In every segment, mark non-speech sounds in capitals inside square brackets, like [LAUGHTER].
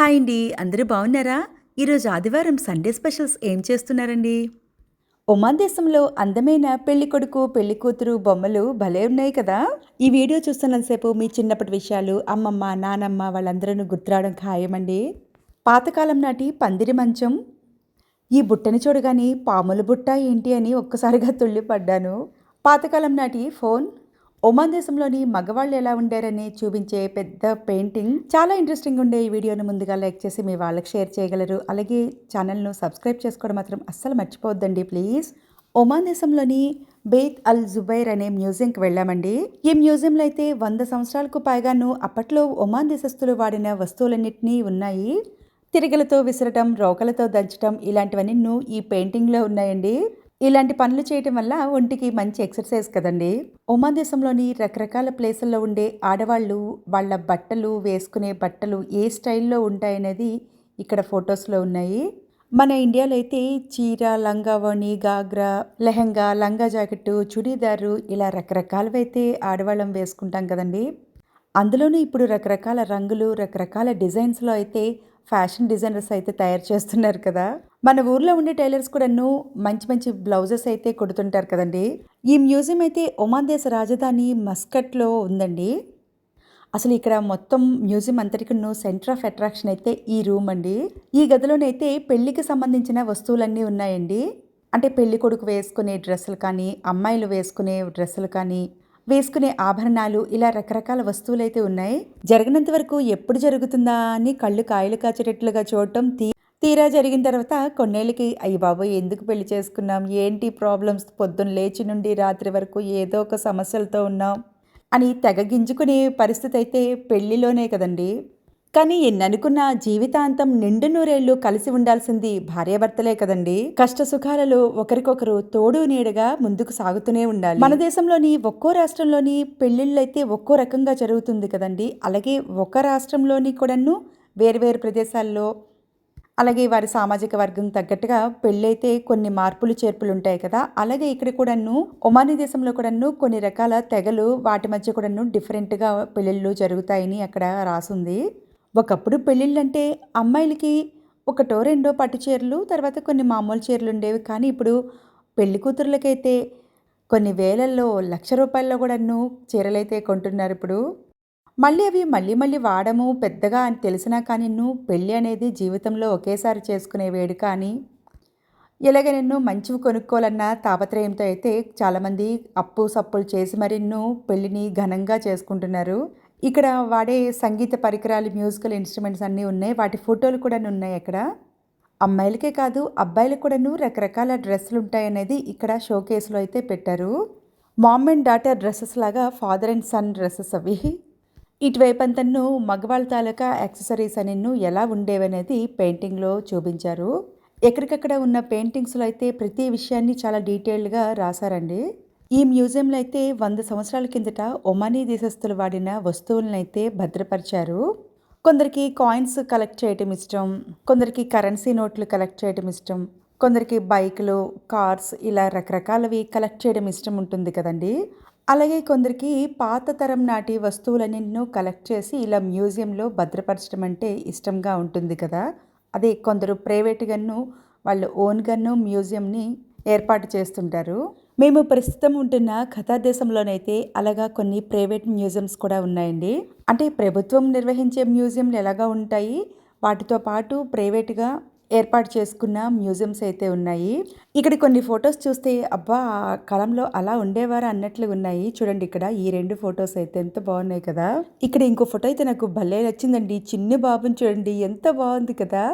Hi అండి. అందరూ బాగున్నారా? ఈరోజు ఆదివారం సండే స్పెషల్స్ ఏం చేస్తున్నారండి? ఒమాన్ దేశంలో అందమైన పెళ్ళి కొడుకు పెళ్ళి కూతురు బొమ్మలు భలే ఉన్నాయి కదా? ఈ వీడియో చూస్తున్నంతసేపు మీ చిన్నప్పటి విషయాలు అమ్మమ్మ నానమ్మ వాళ్ళందరూ గుర్తురావడం ఖాయమండి. పాతకాలం నాటి పందిరి మంచం ఈ బుట్టని చూడగానే పాముల బుట్ట ఏంటి అని ఒక్కసారిగా [LAUGHS] తుళ్ళిపడ్డాను పాతకాలం నాటి ఫోన్ ఒమాన్ దేశంలోని మగవాళ్ళు ఎలా ఉండారని చూపించే పెద్ద పెయింటింగ్. చాలా ఇంట్రెస్టింగ్ ఉండే ఈ వీడియోను ముందుగా లైక్ చేసి మీ వాళ్ళకి షేర్ చేయగలరు. అలాగే ఛానల్ను సబ్స్క్రైబ్ చేసుకోవడం మాత్రం అస్సలు మర్చిపోవద్దండి ప్లీజ్ ఒమాన్ దేశంలోని బెయిత్ అల్ జుబైర్ అనే మ్యూజియంకి వెళ్ళామండి. ఈ మ్యూజియంలో అయితే వంద సంవత్సరాలకు పైగాను అప్పట్లో ఒమాన్ దేశస్తులు వాడిన వస్తువులన్నింటినీ ఉన్నాయి. తిరిగలతో విసరటం రోకలతో దంచటం ఇలాంటివన్నీ ఈ పెయింటింగ్లో ఉన్నాయండి. ఇలాంటి పనులు చేయటం వల్ల ఒంటికి మంచి ఎక్సర్సైజ్ కదండి. ఒమాన్ దేశంలోని రకరకాల ప్లేసుల్లో ఉండే ఆడవాళ్ళు వాళ్ళ బట్టలు వేసుకునే బట్టలు ఏ స్టైల్లో ఉంటాయనేది ఇక్కడ ఫొటోస్లో ఉన్నాయి. మన ఇండియాలో అయితే చీర లంగావణి గాగ్రా లెహంగా లంగా జాకెట్టు చుడీదారు ఇలా రకరకాలవైతే ఆడవాళ్ళం వేసుకుంటాం కదండి. అందులోనూ ఇప్పుడు రకరకాల రంగులు రకరకాల డిజైన్స్లో అయితే ఫ్యాషన్ డిజైనర్స్ అయితే తయారు చేస్తున్నారు కదా. మన ఊర్లో ఉండే టైలర్స్ కూడాను మంచి మంచి బ్లౌజెస్ అయితే కుడుతుంటారు కదండి. ఈ మ్యూజియం అయితే ఒమాన్ దేశ రాజధాని మస్కట్లో ఉందండి. అసలు ఇక్కడ మొత్తం మ్యూజియం అంతటికను సెంటర్ ఆఫ్ అట్రాక్షన్ అయితే ఈ రూమ్ అండి. ఈ గదిలోనైతే పెళ్ళికి సంబంధించిన వస్తువులన్నీ ఉన్నాయండి. అంటే పెళ్ళి కొడుకు వేసుకునే డ్రెస్సులు కానీ అమ్మాయిలు వేసుకునే డ్రెస్సులు కానీ వేసుకునే ఆభరణాలు ఇలా రకరకాల వస్తువులు అయితే ఉన్నాయి. జరిగినంత వరకు ఎప్పుడు జరుగుతుందా అని కళ్ళు కాయలు కాచేటట్లుగా చూడటం తీ తీరా జరిగిన తర్వాత కొన్నేళ్ళకి అయ్యి బాబు ఎందుకు పెళ్ళి చేసుకున్నాం? ఏంటి ప్రాబ్లమ్స్? పొద్దున్న లేచి నుండి రాత్రి వరకు ఏదో ఒక సమస్యలతో ఉన్నాం అని తెగ గింజుకునే పరిస్థితి అయితే పెళ్ళిలోనే కదండి. కానీ ఎన్ననుకున్న జీవితాంతం నిండు నూరేళ్ళు కలిసి ఉండాల్సింది భార్యాభర్తలే కదండి. కష్ట సుఖాలలో ఒకరికొకరు తోడు నీడగా ముందుకు సాగుతూనే ఉండాలి. మన దేశంలోని ఒక్కో రాష్ట్రంలోని పెళ్ళిళ్ళైతే ఒక్కో రకంగా జరుగుతుంది కదండి. అలాగే ఒక రాష్ట్రంలోని కూడాను వేరువేరు ప్రదేశాల్లో అలాగే వారి సామాజిక వర్గం తగ్గట్టుగా పెళ్ళైతే కొన్ని మార్పులు చేర్పులు ఉంటాయి కదా. అలాగే ఇక్కడ కూడాను ఒమానీ దేశంలో కూడాను కొన్ని రకాల తెగలు వాటి మధ్య కూడాను డిఫరెంట్గా పెళ్ళిళ్ళు జరుగుతాయని అక్కడ రాసుంది. ఒకప్పుడు పెళ్ళిళ్ళంటే అమ్మాయిలకి ఒకటో రెండో పట్టు చీరలు తర్వాత కొన్ని మామూలు చీరలు ఉండేవి. కానీ ఇప్పుడు పెళ్ళి కూతురులకైతే కొన్ని వేలల్లో లక్ష రూపాయల్లో కూడాను చీరలైతే కొంటున్నారు ఇప్పుడు. మళ్ళీ అవి మళ్ళీ మళ్ళీ వాడము పెద్దగా అని తెలిసినా కానీ నువ్వు పెళ్ళి అనేది జీవితంలో ఒకేసారి చేసుకునే వేడుక అని ఇలాగ నిన్ను మంచివి కొనుక్కోవాలన్న తాపత్రయంతో అయితే చాలామంది అప్పు సప్పులు చేసి మరి పెళ్ళిని ఘనంగా చేసుకుంటున్నారు. ఇక్కడ వాడే సంగీత పరికరాలు మ్యూజికల్ ఇన్స్ట్రుమెంట్స్ అన్నీ ఉన్నాయి. వాటి ఫోటోలు కూడా ఉన్నాయి అక్కడ. అమ్మాయిలకే కాదు అబ్బాయిలకు కూడాను రకరకాల డ్రెస్సులు ఉంటాయనేది ఇక్కడ షోకేస్లో అయితే పెట్టారు. మామ్ అండ్ డాటర్ డ్రెస్సెస్ లాగా ఫాదర్ అండ్ సన్ డ్రెస్సెస్ అవి. ఇటువైపు అంతను మగవాళ్ళ తాలూకా యాక్సెసరీస్ అని ఎలా ఉండేవనేది పెయింటింగ్లో చూపించారు. ఎక్కడికక్కడ ఉన్న పెయింటింగ్స్లో అయితే ప్రతి విషయాన్ని చాలా డీటెయిల్డ్గా రాశారండి. ఈ మ్యూజియంలో అయితే వంద సంవత్సరాల కిందట ఒమానీ దేశస్తులు వాడిన వస్తువులనైతే భద్రపరిచారు. కొందరికి కాయిన్స్ కలెక్ట్ చేయటం ఇష్టం కొందరికి కరెన్సీ నోట్లు కలెక్ట్ చేయటం ఇష్టం కొందరికి బైకులు కార్స్ ఇలా రకరకాలవి కలెక్ట్ చేయడం ఇష్టం ఉంటుంది కదండి. అలాగే కొందరికి పాత తరం నాటి వస్తువులన్నింటినూ కలెక్ట్ చేసి ఇలా మ్యూజియంలో భద్రపరచడం అంటే ఇష్టంగా ఉంటుంది కదా. అదే కొందరు ప్రైవేట్గాను వాళ్ళు ఓన్గాను మ్యూజియంని ఏర్పాటు చేస్తుంటారు. మేము ప్రస్తుతం ఉంటున్న కథా దేశంలోనైతే అలాగా కొన్ని ప్రైవేట్ మ్యూజియంస్ కూడా ఉన్నాయండి. అంటే ప్రభుత్వం నిర్వహించే మ్యూజియంలు ఎలాగా ఉంటాయి? వాటితో పాటు ప్రైవేట్గా ఏర్పాటు చేసుకున్న మ్యూజియంస్ అయితే ఉన్నాయి. ఇక్కడ కొన్ని ఫొటోస్ చూస్తే అబ్బా ఆ కాలంలో అలా ఉండేవారు అన్నట్లు ఉన్నాయి. చూడండి ఇక్కడ ఈ రెండు ఫొటోస్ అయితే ఎంత బాగున్నాయి కదా. ఇక్కడ ఇంకో ఫోటో అయితే నాకు భలే నచ్చిందండి. చిన్ని బాబుని చూడండి ఎంత బాగుంది కదా.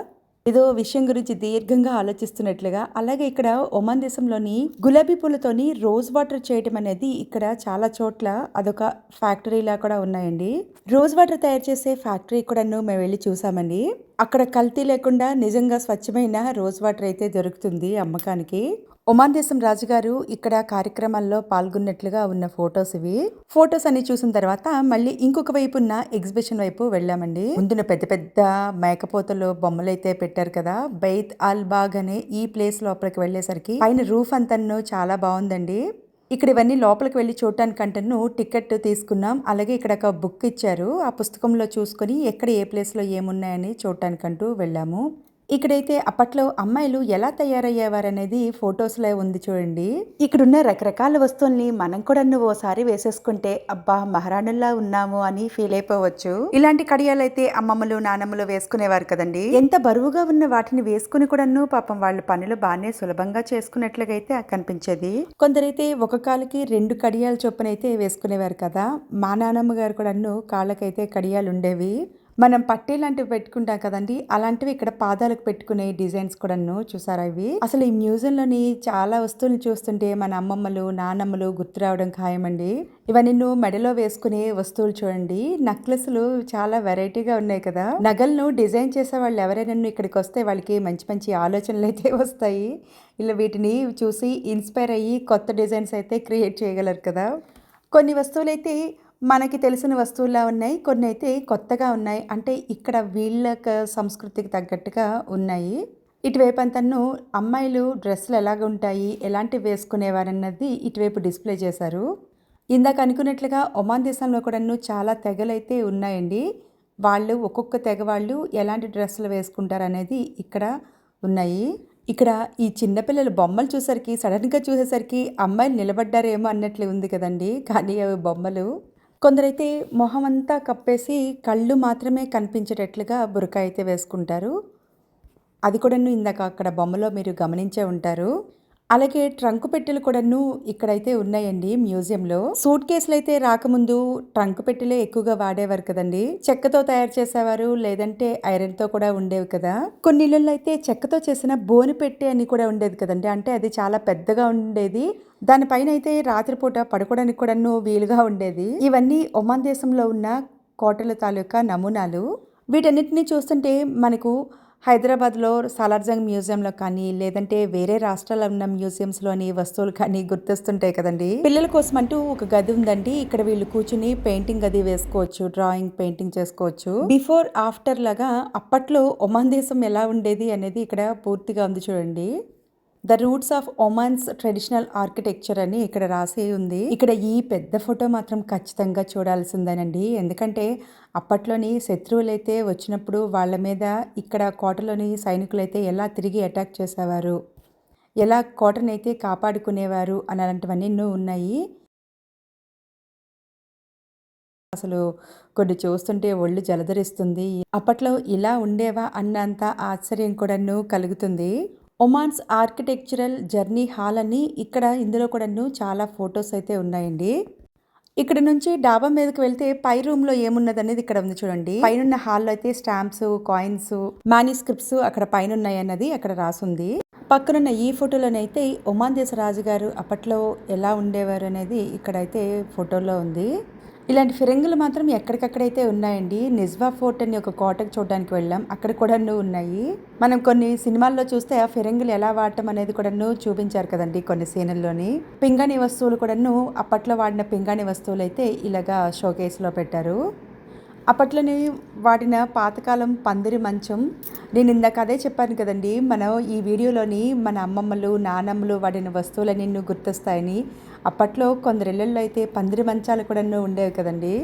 ఏదో విషయం గురించి దీర్ఘంగా ఆలోచిస్తున్నట్లుగా అలాగే ఇక్కడ ఒమాన్ దేశంలోని గులాబీ పూలతోని రోజ్ వాటర్ చేయటం అనేది ఇక్కడ చాలా చోట్ల అదొక ఫ్యాక్టరీలా కూడా ఉన్నాయండి. రోజ్ వాటర్ తయారు చేసే ఫ్యాక్టరీ కూడాను మేము వెళ్ళి చూసామండి. అక్కడ కల్తీ లేకుండా నిజంగా స్వచ్ఛమైన రోజ్ వాటర్ అయితే దొరుకుతుంది అమ్మకానికి. ఒమాన్ దేశం రాజుగారు ఇక్కడ కార్యక్రమాల్లో పాల్గొన్నట్లుగా ఉన్న ఫొటోస్ ఇవి. ఫొటోస్ అన్ని చూసిన తర్వాత మళ్ళీ ఇంకొక వైపు ఉన్న ఎగ్జిబిషన్ వైపు వెళ్ళామండి. ముందున పెద్ద పెద్ద మేకపోతలు బొమ్మలు అయితే పెట్టారు కదా. బైత్ అల్ బాగ్ అనే ఈ ప్లేస్ లోపలికి వెళ్ళేసరికి పైన రూఫ్ అంతను చాలా బాగుందండి. ఇక్కడ ఇవన్నీ లోపలికి వెళ్ళి చూడటానికంటేను టికెట్ తీసుకున్నాం. అలాగే ఇక్కడ ఒక బుక్ ఇచ్చారు. ఆ పుస్తకంలో చూసుకొని ఎక్కడ ఏ ప్లేస్లో ఏమున్నాయని చూడటానికంటూ వెళ్ళాము. ఇక్కడైతే అప్పట్లో అమ్మాయిలు ఎలా తయారయ్యేవారనేది ఫొటోస్లో ఉంది చూడండి. ఇక్కడున్న రకరకాల వస్తువుల్ని మనం కూడా ఓసారి వేసేసుకుంటే అబ్బా మహారాణుల్లా ఉన్నాము అని ఫీల్ అయిపోవచ్చు. ఇలాంటి కడియాలైతే అమ్మమ్మలు నానమ్మలు వేసుకునేవారు కదండి. ఎంత బరువుగా ఉన్న వాటిని వేసుకుని కూడాను పాపం వాళ్ళ పనులు బాగానే సులభంగా చేసుకున్నట్లుగా అయితే కనిపించేది. కొందరైతే ఒక కాలుకి రెండు కడియాల చొప్పున అయితే వేసుకునేవారు కదా. మా నానమ్మ గారు కూడాను కాళ్ళకైతే కడియాలు ఉండేవి మనం పట్టీ లాంటివి పెట్టుకుంటాం కదండి అలాంటివి ఇక్కడ పాదాలకు పెట్టుకునే డిజైన్స్ కూడాను చూసారా ఇవి? అసలు ఈ మ్యూజియంలోని చాలా వస్తువులు చూస్తుంటే మన అమ్మమ్మలు నానమ్మలు గుర్తు రావడం ఖాయమండి. ఇవన్నీ మెడలో వేసుకునే వస్తువులు చూడండి నక్లెస్లు చాలా వెరైటీగా ఉన్నాయి కదా. నగలను డిజైన్ చేసే వాళ్ళు ఎవరైనా ఇక్కడికి వస్తే వాళ్ళకి మంచి మంచి ఆలోచనలు అయితే వస్తాయి. ఇలా వీటిని చూసి ఇన్స్పైర్ అయ్యి కొత్త డిజైన్స్ అయితే క్రియేట్ చేయగలరు కదా. కొన్ని వస్తువులైతే మనకి తెలిసిన వస్తువులా ఉన్నాయి కొన్ని అయితే కొత్తగా ఉన్నాయి. అంటే ఇక్కడ వీళ్ళ సంస్కృతికి తగ్గట్టుగా ఉన్నాయి. ఇటువైపు అంతను అమ్మాయిలు డ్రెస్సులు ఎలాగ ఉంటాయి ఎలాంటివి వేసుకునేవారన్నది ఇటువైపు డిస్ప్లే చేశారు. ఇందాక అనుకున్నట్లుగా ఒమాన్ దేశంలో కూడాను చాలా తెగలైతే ఉన్నాయండి. వాళ్ళు ఒక్కొక్క తెగ వాళ్ళు ఎలాంటి డ్రెస్సులు వేసుకుంటారు అనేది ఇక్కడ ఉన్నాయి. ఇక్కడ ఈ చిన్నపిల్లల బొమ్మలు చూసరికి సడన్గా చూసేసరికి అమ్మాయిలు నిలబడ్డారేమో అన్నట్లు ఉంది కదండి. కానీ అవి బొమ్మలు కొందరైతే మొహం అంతా కప్పేసి కళ్ళు మాత్రమే కనిపించేటట్లుగా బురక అయితే వేసుకుంటారు. అది కూడా ఇందాక అక్కడ బొమ్మలో మీరు గమనించే ఉంటారు. అలాగే ట్రంక్ పెట్టెలు కూడాను ఇక్కడైతే ఉన్నాయండి మ్యూజియంలో. సూట్ కేసులు అయితే రాకముందు ట్రంక్ పెట్టెలే ఎక్కువగా వాడేవారు కదండి. చెక్కతో తయారు చేసేవారు లేదంటే ఐరన్తో కూడా ఉండేవి కదా. కొన్ని ఇళ్ళల్లో అయితే చెక్కతో చేసిన బోను పెట్టె అని కూడా ఉండేది కదండి. అంటే అది చాలా పెద్దగా ఉండేది. దానిపైన అయితే రాత్రిపూట పడుకోవడానికి కూడాను వీలుగా ఉండేది. ఇవన్నీ ఒమాన్ దేశంలో ఉన్న కోటల తాలూకా నమూనాలు. వీటన్నిటిని చూస్తుంటే మనకు హైదరాబాద్లో సాలార్జంగ్ మ్యూజియంలో కానీ లేదంటే వేరే రాష్ట్రాల్లో ఉన్న మ్యూజియంస్లోని వస్తువులు కానీ గుర్తొస్తుంటాయి కదండి? పిల్లల కోసం అంటూ ఒక గది ఉందండి. ఇక్కడ వీళ్ళు కూర్చుని పెయింటింగ్ గది వేసుకోవచ్చు డ్రాయింగ్ పెయింటింగ్ చేసుకోవచ్చు. బిఫోర్ ఆఫ్టర్ లాగా అప్పట్లో ఒమాన్ దేశం ఎలా ఉండేది అనేది ఇక్కడ పూర్తిగా ఉంది చూడండి. The roots of Oman's traditional architecture అని ఇక్కడ రాసి ఉంది. ఇక్కడ ఈ పెద్ద ఫోటో మాత్రం ఖచ్చితంగా చూడాల్సిందేనండి. ఎందుకంటే అప్పట్లోని శత్రువులైతే వచ్చినప్పుడు వాళ్ళ మీద ఇక్కడ కోటలోని సైనికులైతే ఎలా తిరిగి అటాక్ చేసేవారు? ఎలా కోటనైతే కాపాడుకునేవారు అని అలాంటివన్నీ ఎన్నో ఉన్నాయి. అసలు కొన్ని చూస్తుంటే ఒళ్ళు జలధరిస్తుంది. అప్పట్లో ఇలా ఉండేవా అన్నంత ఆశ్చర్యం కూడాను కలుగుతుంది. ఒమాన్స్ ఆర్కిటెక్చరల్ జర్నీ హాల్ అని ఇక్కడ ఇందులో కూడాను చాలా ఫొటోస్ అయితే ఉన్నాయండి. ఇక్కడ నుంచి డాబా మీదకి వెళ్తే పై రూమ్లో ఏమున్నది అనేది ఇక్కడ ఉంది చూడండి. పైన హాల్లో అయితే స్టాంప్స్ కాయిన్స్ మాన్యుస్క్రిప్ట్స్ అక్కడ పైన ఉన్నాయన్నది అక్కడ రాసుంది. పక్కనున్న ఈ ఫోటోలోనైతే ఒమాన్ దేశ రాజుగారు అప్పట్లో ఎలా ఉండేవారు అనేది ఇక్కడైతే ఫోటోలో ఉంది. ఇలాంటి ఫిరంగులు మాత్రం ఎక్కడికక్కడైతే ఉన్నాయండి. నిజ్వా ఫోర్ట్ అని ఒక కోటకు చూడడానికి వెళ్ళాం. అక్కడ కూడా ఉన్నాయి. మనం కొన్ని సినిమాల్లో చూస్తే ఆ ఫిరంగులు ఎలా వాడటం అనేది కూడా చూపించారు కదండి కొన్ని సీన్ల్లోని. పింగాణి వస్తువులు కూడాను అప్పట్లో వాడిన పింగాణి వస్తువులు అయితే ఇలాగా షోకేస్లో పెట్టారు. అప్పట్లోనే వాడిన పాతకాలం పందిరి మంచం. నేను ఇందాక అదే చెప్పాను కదండి మనం ఈ వీడియోలోని మన అమ్మమ్మలు నానమ్మలు వాడిన వస్తువులన్నీ గుర్తొస్తాయని. అప్పట్లో కొందరిళ్ళల్లో అయితే పందిరి మంచాలు కూడా ఉండేవి కదండి.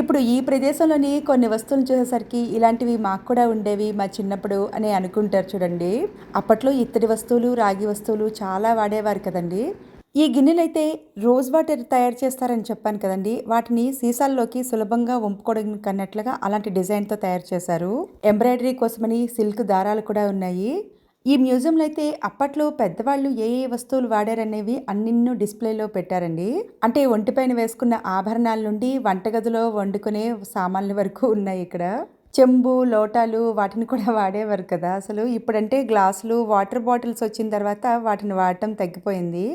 ఇప్పుడు ఈ ప్రదేశంలోని కొన్ని వస్తువులు చూసేసరికి ఇలాంటివి మాకు కూడా ఉండేవి మా చిన్నప్పుడు అని అనుకుంటారు చూడండి. అప్పట్లో ఇత్తడి వస్తువులు రాగి వస్తువులు చాలా వాడేవారు కదండి. ఈ గిన్నెలైతే రోజ్ వాటర్ తయారు చేస్తారని చెప్పాను కదండి. వాటిని సీసాల్లోకి సులభంగా వంపుకోవడం కన్నట్లుగా అలాంటి డిజైన్తో తయారు చేశారు. ఎంబ్రాయిడరీ కోసమని సిల్క్ దారాలు కూడా ఉన్నాయి. ఈ మ్యూజియంలో అయితే అప్పట్లో పెద్దవాళ్ళు ఏ ఏ వస్తువులు వాడారనేవి అన్నిన్నో డిస్ప్లేలో పెట్టారండి. అంటే ఒంటిపైన వేసుకున్న ఆభరణాల నుండి వంటగదిలో వండుకునే సామాన్ల వరకు ఉన్నాయి ఇక్కడ. చెంబు లోటాలు వాటిని కూడా [LAUGHS] వాడేవారు కదా. అసలు ఇప్పుడంటే గ్లాసులు వాటర్ బాటిల్స్ వచ్చిన తర్వాత వాటిని వాడటం తగ్గిపోయింది.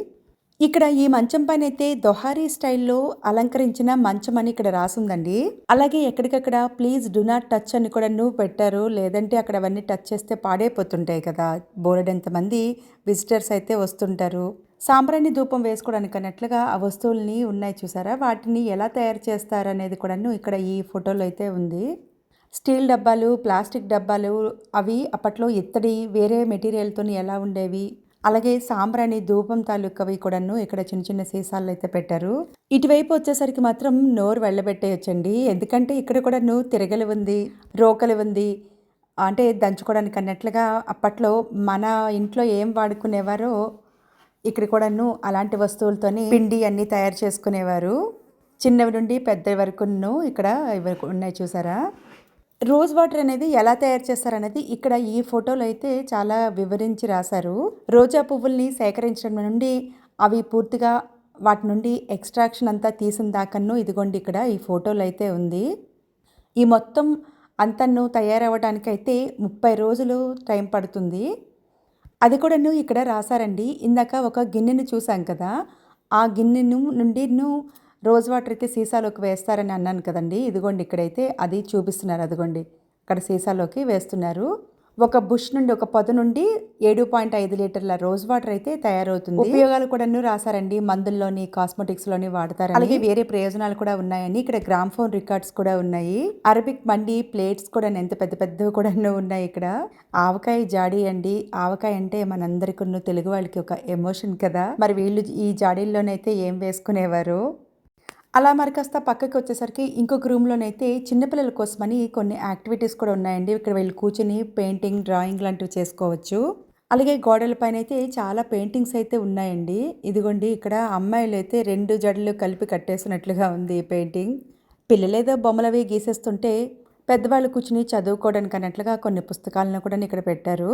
ఇక్కడ ఈ మంచం పైన అయితే దొహారీ స్టైల్లో అలంకరించిన మంచం అని ఇక్కడ రాసుందండి. అలాగే ఎక్కడికక్కడ ప్లీజ్ డు నాట్ టచ్ అని కూడా నువ్వు పెట్టారు. లేదంటే అక్కడ అవన్నీ టచ్ చేస్తే పాడైపోతుంటాయి కదా. బోలెడంత మంది విజిటర్స్ అయితే వస్తుంటారు. సాంబ్రాణి ధూపం వేసుకోవడానికి అన్నట్లుగా ఆ వస్తువుల్ని ఉన్నాయి చూసారా? వాటిని ఎలా తయారు చేస్తారు అనేది కూడాను ఇక్కడ ఈ ఫోటోలో అయితే ఉంది. స్టీల్ డబ్బాలు ప్లాస్టిక్ డబ్బాలు అవి అప్పట్లో ఇత్తడి వేరే మెటీరియల్తో ఎలా ఉండేవి? అలాగే సాంబ్రాణి ధూపం తాలూకవి కూడాను ఇక్కడ చిన్న చిన్న సీసాలు అయితే పెట్టారు. ఇటువైపు వచ్చేసరికి మాత్రం నోరు వెళ్ళబెట్టేయచ్చండి. ఎందుకంటే ఇక్కడ కూడాను తిరగలి ఉంది రోకలి ఉంది. అంటే దంచుకోవడానికి అన్నట్లుగా అప్పట్లో మన ఇంట్లో ఏం వాడుకునేవారో ఇక్కడ కూడాను అలాంటి వస్తువులతోని పిండి అన్నీ తయారు చేసుకునేవారు. చిన్నవి నుండి పెద్ద వరకును ఇక్కడ ఇవి ఉన్నాయి చూసారా? రోజ్ వాటర్ అనేది ఎలా తయారు చేస్తారనేది ఇక్కడ ఈ ఫోటోలో అయితే చాలా వివరించి రాశారు. రోజా పువ్వుల్ని సేకరించడం నుండి అవి పూర్తిగా వాటి నుండి ఎక్స్ట్రాక్షన్ అంతా తీసిన దాకన్ను ఇదిగోండి ఇక్కడ ఈ ఫోటోలు అయితే ఉంది. ఈ మొత్తం అంతను తయారవ్వడానికైతే ముప్పై రోజులు టైం పడుతుంది. అది కూడాను ఇక్కడ రాశారండి. ఇందాక ఒక గిన్నెను చూసాం కదా ఆ గిన్నెను నుండి రోజ్ వాటర్ అయితే సీసాలోకి వేస్తారని అన్నాను కదండి. ఇదిగోండి ఇక్కడైతే అది చూపిస్తున్నారు. అదిగోండి. అక్కడ సీసాలోకి వేస్తున్నారు. ఒక బుష్ నుండి ఒక పొద నుండి ఏడు పాయింట్ ఐదు లీటర్ల రోజ్ వాటర్ అయితే తయారవుతుంది. ఉపయోగాలు కూడా రాశారండి. మందుల్లోని కాస్మెటిక్స్లోని వాడతారు అలాగే వేరే ప్రయోజనాలు కూడా ఉన్నాయని ఇక్కడ గ్రామ్ ఫోన్ రికార్డ్స్ కూడా ఉన్నాయి. అరబిక్ మండి ప్లేట్స్ కూడా ఎంత పెద్ద పెద్దవి కూడా ఉన్నాయి ఇక్కడ. ఆవకాయ జాడీ అండి. ఆవకాయ అంటే మనందరికీ తెలుగు వాళ్ళకి ఒక ఎమోషన్ కదా. మరి వీళ్ళు ఈ జాడీల్లోనైతే ఏం వేసుకునేవారు? అలా మరి కాస్త పక్కకి వచ్చేసరికి ఇంకొక రూమ్లోనైతే చిన్నపిల్లల కోసమని కొన్ని యాక్టివిటీస్ కూడా ఉన్నాయండి. ఇక్కడ వెళ్ళి కూర్చొని పెయింటింగ్ డ్రాయింగ్ లాంటివి చేసుకోవచ్చు. అలాగే గోడల పైన అయితే చాలా పెయింటింగ్స్ అయితే ఉన్నాయండి. ఇదిగోండి ఇక్కడ అమ్మాయిలు అయితే రెండు జడలు కలిపి కట్టేసినట్లుగా ఉంది పెయింటింగ్. పిల్లలేదో బొమ్మలవి గీసేస్తుంటే పెద్దవాళ్ళు కూర్చుని చదువుకోవడానికి అన్నట్లుగా కొన్ని పుస్తకాలను కూడా ఇక్కడ పెట్టారు.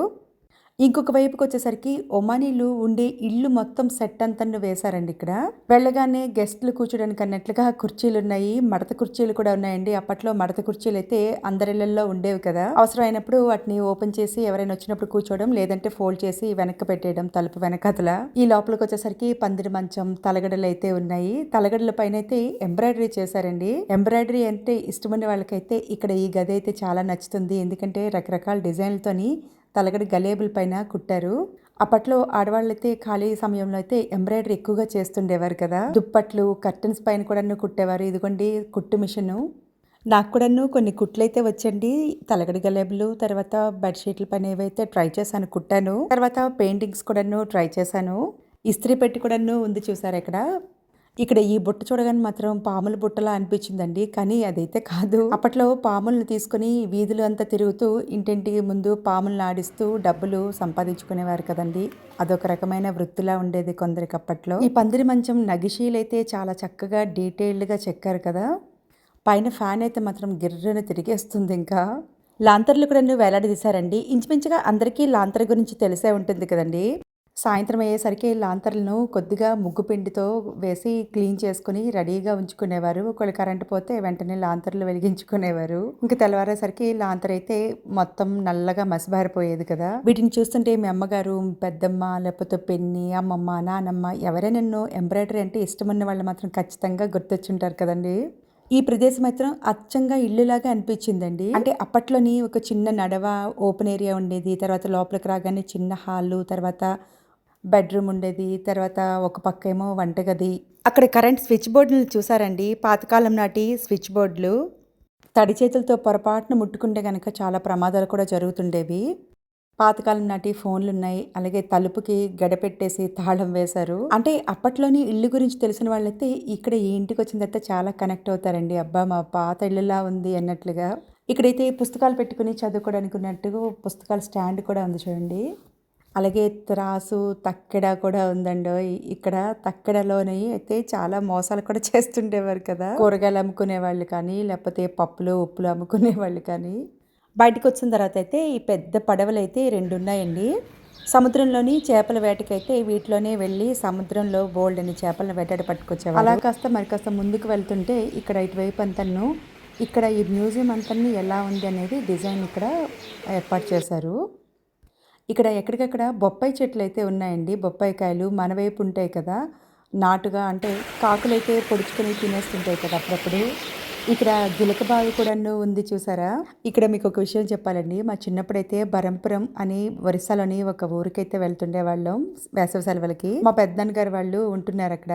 ఇంకొక వైపుకి వచ్చేసరికి ఒమానీలు ఉండే ఇల్లు మొత్తం సెట్ అంతను వేశారండి ఇక్కడ. వెళ్ళగానే గెస్ట్లు కూర్చోడానికి అన్నట్లుగా కుర్చీలు ఉన్నాయి. మడత కుర్చీలు కూడా ఉన్నాయండి. అప్పట్లో మడత కుర్చీలు అయితే అందరిళ్ళలో ఉండేవి కదా. అవసరమైనప్పుడు వాటిని ఓపెన్ చేసి ఎవరైనా వచ్చినప్పుడు కూర్చోవడం లేదంటే ఫోల్డ్ చేసి వెనక్కి పెట్టేయడం తలుపు వెనకతల. ఈ లోపలికి వచ్చేసరికి పందిరి మంచం తలగడలు అయితే ఉన్నాయి. తలగడల పైన అయితే ఎంబ్రాయిడరీ చేశారండి. ఎంబ్రాయిడరీ అంటే ఇష్టమైన వాళ్ళకైతే ఇక్కడ ఈ గది అయితే చాలా నచ్చుతుంది. ఎందుకంటే రకరకాల డిజైన్లతోని తలగడి గలేబుల్ పైన కుట్టారు. అప్పట్లో ఆడవాళ్ళైతే ఖాళీ సమయంలో అయితే ఎంబ్రాయిడరీ ఎక్కువగా చేస్తుండేవారు కదా. దుప్పట్లు కర్టన్స్ పైన కూడా కుట్టేవారు. ఇదిగోండి కుట్టు మిషను. నాకు కూడాను కొన్ని కుట్లు అయితే వచ్చండి. తలగడి గలేబులు తర్వాత బెడ్షీట్ల పైన ఏవైతే ట్రై చేశాను కుట్టాను తర్వాత పెయింటింగ్స్ కూడాను ట్రై చేశాను. ఇస్త్రీ పెట్టి కూడాను ఉంది చూసారు ఇక్కడ? ఇక్కడ ఈ బుట్ట చూడగానే మాత్రం పాముల బుట్టలా అనిపించిందండి. కానీ అదైతే కాదు. అప్పట్లో పాములను తీసుకుని వీధులు అంతా తిరుగుతూ ఇంటింటికి ముందు పాములను ఆడిస్తూ డబ్బులు సంపాదించుకునేవారు కదండి. అదొక రకమైన వృత్తిలా ఉండేది కొందరికి అప్పట్లో. ఈ పందిరి మంచం నగిషీలైతే చాలా చక్కగా డీటెయిల్డ్గా చెక్కారు కదా. పైన ఫ్యాన్ అయితే మాత్రం గిర్రను తిరిగేస్తుంది ఇంకా. లాంతర్లు కూడా వేలాడదీశారండి. ఇంచుమించుగా అందరికీ లాంతర్ గురించి తెలిసే ఉంటుంది కదండి. సాయంత్రం అయ్యేసరికి లాంతర్లను కొద్దిగా ముగ్గు పిండితో వేసి క్లీన్ చేసుకుని రెడీగా ఉంచుకునేవారు. ఒకవేళ కరెంట్ పోతే వెంటనే లాంతర్లు వెలిగించుకునేవారు. ఇంకా తెల్లవారేసరికి లాంతర్ అయితే మొత్తం నల్లగా మసిబారిపోయేది కదా. వీటిని చూస్తుంటే మీ అమ్మగారు పెద్దమ్మ లేకపోతే పెన్ని అమ్మమ్మ నానమ్మ ఎవరైనా ఎంబ్రాయిడరీ అంటే ఇష్టమున్న వాళ్ళు మాత్రం ఖచ్చితంగా గుర్తొచ్చుంటారు కదండి. ఈ ప్రదేశం మాత్రం అచ్చంగా ఇల్లులాగా అనిపించిందండి. అంటే అప్పట్లోని ఒక చిన్న నడవ ఓపెన్ ఏరియా ఉండేది. తర్వాత లోపలికి రాగానే చిన్న హాలు తర్వాత బెడ్రూమ్ ఉండేది తర్వాత ఒక పక్క ఏమో వంటగది. అక్కడ కరెంట్ స్విచ్ బోర్డులు చూసారండి. పాతకాలం నాటి స్విచ్ బోర్డులు. తడి చేతులతో పొరపాటున ముట్టుకుంటే కనుక చాలా ప్రమాదాలు కూడా జరుగుతుండేవి. పాతకాలం నాటి ఫోన్లు ఉన్నాయి అలాగే తలుపుకి గడపెట్టేసి తాళం వేశారు. అంటే అప్పట్లోని ఇల్లు గురించి తెలిసిన వాళ్ళైతే ఇక్కడ ఈ ఇంటికి వచ్చిన తర్వాత చాలా కనెక్ట్ అవుతారండి. అబ్బా మా పాత ఇల్లులా ఉంది అన్నట్లుగా. ఇక్కడైతే పుస్తకాలు పెట్టుకుని చదువుకోవడానికి ఉన్నట్టు పుస్తకాల స్టాండ్ కూడా ఉంది చూడండి. అలాగే త్రాసు తక్కెడ కూడా ఉందండి. ఇక్కడ తక్కెడలోని అయితే చాలా మోసాలు కూడా చేస్తుండేవారు కదా. కూరగాయలు అమ్ముకునే వాళ్ళు కానీ లేకపోతే పప్పులు ఉప్పులు అమ్ముకునే వాళ్ళు కానీ. బయటకు వచ్చిన తర్వాత అయితే ఈ పెద్ద పడవలు అయితే రెండు ఉన్నాయండి. సముద్రంలోని చేపల వేటకైతే వీటిలోనే వెళ్ళి సముద్రంలో బోల్డ్ అని చేపలను వేటాడి పట్టుకొచ్చేవారు అలా కాస్త మరి కాస్త ముందుకు వెళ్తుంటే ఇక్కడ ఇటువైపు అంతను ఇక్కడ ఈ మ్యూజియం అంతా ఎలా ఉంది అనేది డిజైన్ ఇక్కడ ఏర్పాటు చేశారు. ఇక్కడ ఎక్కడికక్కడ బొప్పాయి చెట్లు అయితే ఉన్నాయండి. బొప్పాయి కాయలు మన వైపు ఉంటాయి కదా. నాటుగా అంటే కాకులైతే పొడుచుకొని తినేస్తుంటాయి కదా అప్పుడప్పుడు. ఇక్కడ గిలకబావి కూడా ఉంది చూసారా? ఇక్కడ మీకు ఒక విషయం చెప్పాలండి. మా చిన్నప్పుడైతే బరంపురం అని ఒరిస్సాలోని ఒక ఊరికైతే వెళ్తుండే వాళ్ళం వేసవి సెలవులకి. మా పెద్దనాన్న గారు వాళ్ళు ఉంటున్నారు అక్కడ.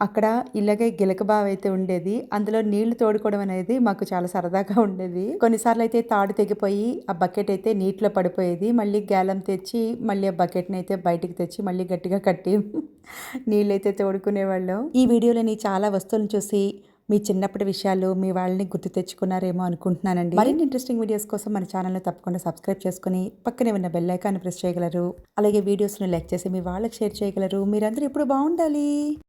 అక్కడ ఇలాగే గిలక బావి అయితే ఉండేది. అందులో నీళ్ళు తోడుకోవడం అనేది మాకు చాలా సరదాగా ఉండేది. కొన్నిసార్లు అయితే తాడు తెగిపోయి ఆ బకెట్ అయితే నీటిలో పడిపోయేది. మళ్ళీ గ్యాలం తెచ్చి మళ్ళీ ఆ బకెట్ని అయితే బయటికి తెచ్చి మళ్ళీ గట్టిగా కట్టి [LAUGHS] నీళ్ళైతే తోడుకునేవాళ్ళం. ఈ వీడియోలోని చాలా వస్తువులను చూసి మీ చిన్నప్పటి విషయాలు మీ వాళ్ళని గుర్తు తెచ్చుకున్నారేమో అనుకుంటున్నానండి. మరిన్ని ఇంట్రెస్టింగ్ వీడియోస్ కోసం మన ఛానల్ని తప్పకుండా సబ్స్క్రైబ్ చేసుకుని పక్కనే ఉన్న బెల్ ఐకాన్ ప్రెస్ చేయగలరు. అలాగే వీడియోస్ని లైక్ చేసి మీ వాళ్ళకి షేర్ చేయగలరు. మీరందరూ ఇప్పుడు బాగుండాలి.